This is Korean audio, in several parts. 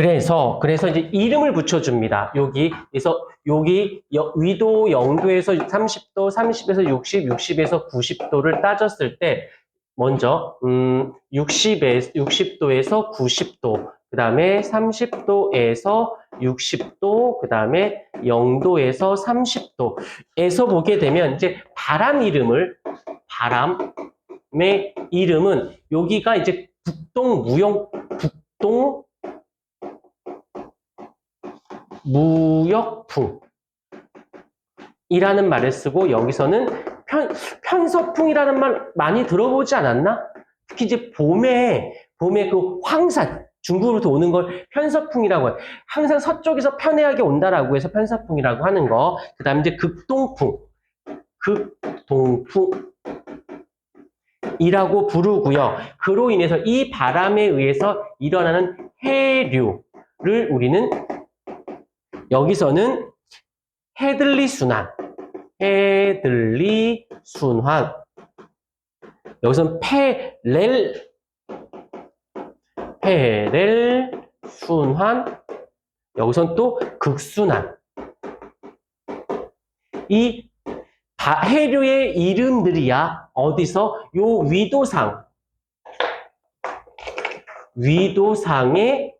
그래서 그래서 이제 이름을 붙여줍니다. 여기 그래서 여기 여- 위도 0도에서 30도, 30에서 60, 60에서 90도를 따졌을 때 먼저 음 60에 60도에서 90도, 그 다음에 30도에서 60도, 그 다음에 0도에서 30도에서 보게 되면 이제 바람 이름을 바람의 이름은 여기가 이제 북동 무역 북동 무역풍 이라는 말을 쓰고 여기서는 편, 편서풍이라는 말 많이 들어보지 않았나? 특히 이제 봄에 봄에 그 황산 중국으로부터 오는 걸 편서풍이라고 해요. 항상 서쪽에서 편애하게 온다라고 해서 편서풍이라고 하는 거. 그 다음에 이제 극동풍, 극동풍 이라고 부르고요. 그로 인해서 이 바람에 의해서 일어나는 해류를 우리는 여기서는 헤들리 순환, 헤들리 순환. 여기서는 페렐, 페렐 순환. 여기선 또 극순환. 이 바- 해류의 이름들이야 어디서 요 위도상 위도상의 에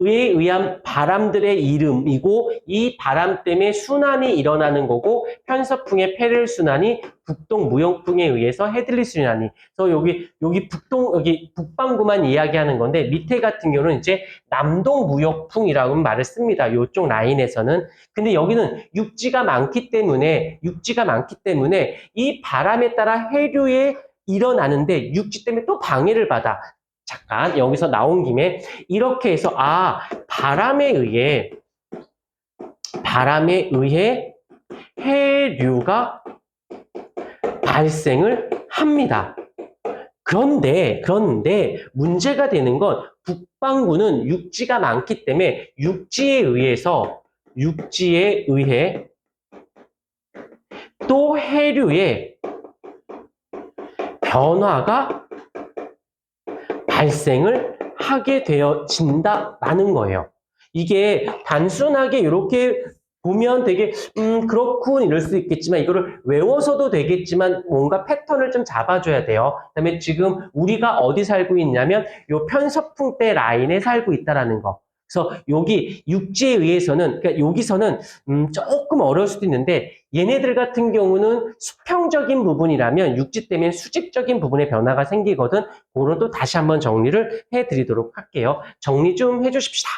의한 바람들의 이름이고 이 바람 때문에 순환이 일어나는 거고 편서풍의 페렐 순환이 북동 무역풍에 의해서 헤들리 순환이 그래서 여기 여기 북동 여기 북반구만 이야기하는 건데 밑에 같은 경우는 이제 남동 무역풍이라고 말을 씁니다. 요쪽 라인에서는 근데 여기는 육지가 많기 때문에 육지가 많기 때문에 이 바람에 따라 해류에 일어나는데 육지 때문에 또 방해를 받아. 잠깐 여기서 나온 김에 이렇게 해서 아 바람에 의해 바람에 의해 해류가 발생을 합니다. 그런데 그런데 문제가 되는 건 북반구는 육지가 많기 때문에 육지에 의해서 육지에 의해 또 해류에 변화가 발생을 하게 되어진다라는 거예요. 이게 단순하게 이렇게 보면 되게 음 그렇군 이럴 수 있겠지만 이거를 외워서도 되겠지만 뭔가 패턴을 좀 잡아줘야 돼요. 그다음에 지금 우리가 어디 살고 있냐면 요 편서풍대 라인에 살고 있다라는 거. 그래서 여기 육지에 의해서는 그러니까 여기서는 음 조금 어려울 수도 있는데 얘네들 같은 경우는 수평적인 부분이라면 육지 때문에 수직적인 부분에 변화가 생기거든. 그거는 또 다시 한번 정리를 해드리도록 할게요. 정리 좀 해주십시다.